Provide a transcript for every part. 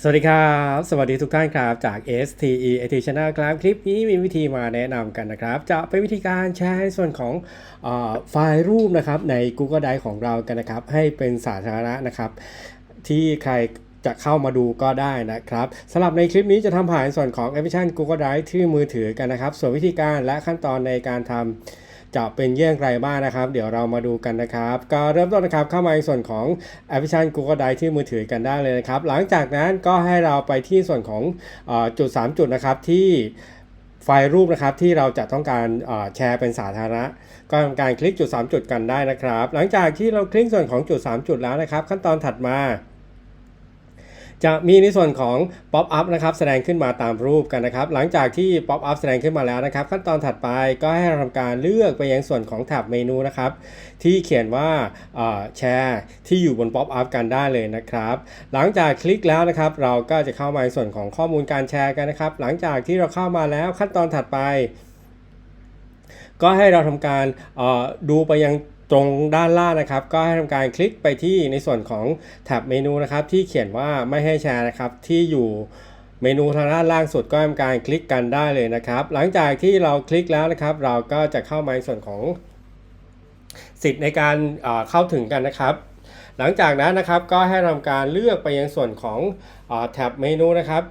สวัสดีครับ สวัสดีทุกท่านครับ จาก STE IT Channel ครับคลิปนี้มีวิธีมาแนะนำกันนะครับ จะเป็นวิธีการแชร์ส่วนของอไฟล์รูปนะครับใน Google Drive ของเรากันนะครับ ให้เป็นสาธารณะนะครับ ที่ใครจะเข้ามาดูก็ได้นะครับสำหรับในคลิปนี้จะทำผ่านส่วนของแอปพลิเคชัน Google Drive ที่มือถือกันนะครับ ส่วนวิธีการและขั้นตอนในการทำ จะเป็นเยี่ยงไรบ้างนะครับ เดี๋ยวเรามาดูกันนะครับ ก็เริ่มต้นนะครับเข้ามาในส่วนของแอปพลิเคชัน Google Drive ที่มือถือกันได้เลยนะครับ หลังจากนั้นก็ให้เราไปที่ส่วนของอจุด 3 จุดนะครับที่ไฟล์รูปนะครับที่เราจะต้องการแชร์เป็นสาธารณะ ก็ทำการคลิกจุด 3 จุดกันได้นะครับ หลังจากที่เราคลิกส่วนของจุด 3 จุดแล้วนะครับ ขั้นตอนถัดมา จะมีในส่วนของ Pop Up นะครับแสดงขึ้นมาตามรูปกันนะครับ หลังจากที่ Pop Up แสดงขึ้นมาแล้วนะครับ ขั้นตอนถัดไปก็ให้เราทำการเลือกไปยังส่วนของแท็บเมนูนะครับ ที่เขียนว่าแชร์ที่อยู่บน Pop Up กันได้เลยนะครับ หลังจากคลิกแล้วนะครับ เราก็จะเข้ามาในส่วนของข้อมูลการแชร์กันนะครับ หลังจากที่เราเข้ามาแล้วขั้นตอนถัดไป ก็ให้เราทำการดูไปยังตรงด้านล่างนะครับ ก็ให้ทำการคลิกไปที่ในส่วนของแท็บเมนูนะครับ ที่เขียนว่าไม่ให้แชร์นะครับ ที่อยู่เมนูทางด้านล่างสุดก็ทำการคลิกกันได้เลยนะครับ หลังจากที่เราคลิกแล้วนะครับ เราก็จะเข้ามาในส่วนของสิทธิ์ในการเข้าถึงกันนะครับ หลังจากนั้นนะครับก็ให้ทำการเลือกไปยังส่วนของอแท็บเมนูนะครับ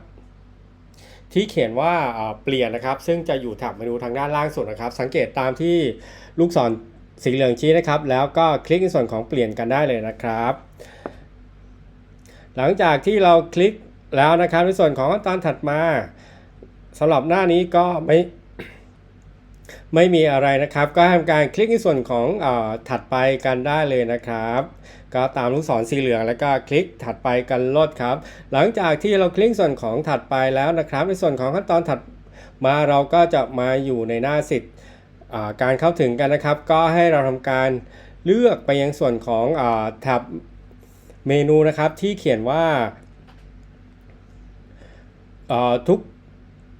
ที่เขียนว่าเปลี่ยนนะครับ ซึ่งจะอยู่แถบเมนูทางด้านล่างสุดนะครับ สังเกตตามที่ลูกศร สีเหลืองชี้นะครับ แล้วก็คลิกในส่วนของเปลี่ยนกันได้เลยนะครับ หลังจากที่เราคลิกแล้วนะครับในส่วนของขั้นตอนถัดมาสำหรับหน้านี้ก็ไม่ไม่มีอะไรนะครับ ก็ทำการคลิกในส่วนของอถัดไปกันได้เลยนะครับ ก็ตามลูกศรสีเหลืองแล้วก็คลิกถัดไปกันลดครับ หลังจากที่เราคลิกส่วนของถัดไปแล้วนะครับ ในส่วนของขั้นตอนถัดมาเราก็จะมาอยู่ในหน้าสิทธิ์ การเข้าถึงกันนะครับ ก็ให้เราทำการเลือกไปยังส่วนของอแท็บเมนูนะครับที่เขียนว่าทุก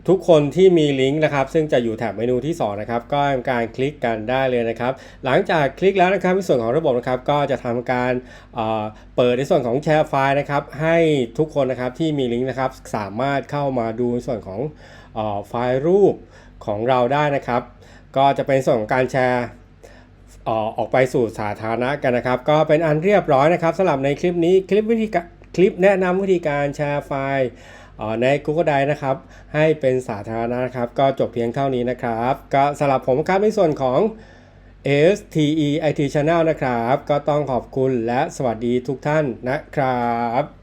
ทุกคนที่มีลิงก์นะครับ ซึ่งจะอยู่แถบเมนูที่ 2 นะครับ ก็ทำการคลิกกันได้เลยนะครับ หลังจากคลิกแล้วนะครับในส่วนของระบบนะครับ ก็จะทำการเเปิดในส่วนของแชร์ไฟล์นะครับ ให้ทุกคนนะครับที่มีลิงก์นะครับ สามารถเข้ามาดูในส่วนของออไฟล์รูป ของเราได้นะครับ ก็จะเป็นส่วนของการแชร์เอ่ออกไปสู่สาธารณะกันนะครับ ก็เป็นอันเรียบร้อยนะครับสำหรับในคลิปนี้คลิปวิธีคลิปแนะนำวิธีการแชร์ไฟล์ใน Google Drive นะครับ ให้เป็นสาธารณะนะครับ ก็จบเพียงเท่านี้นะครับ ก็สำหรับผมครับในส่วนของ STE IT Channel นะครับ ก็ต้องขอบคุณและสวัสดีทุกท่านนะครับ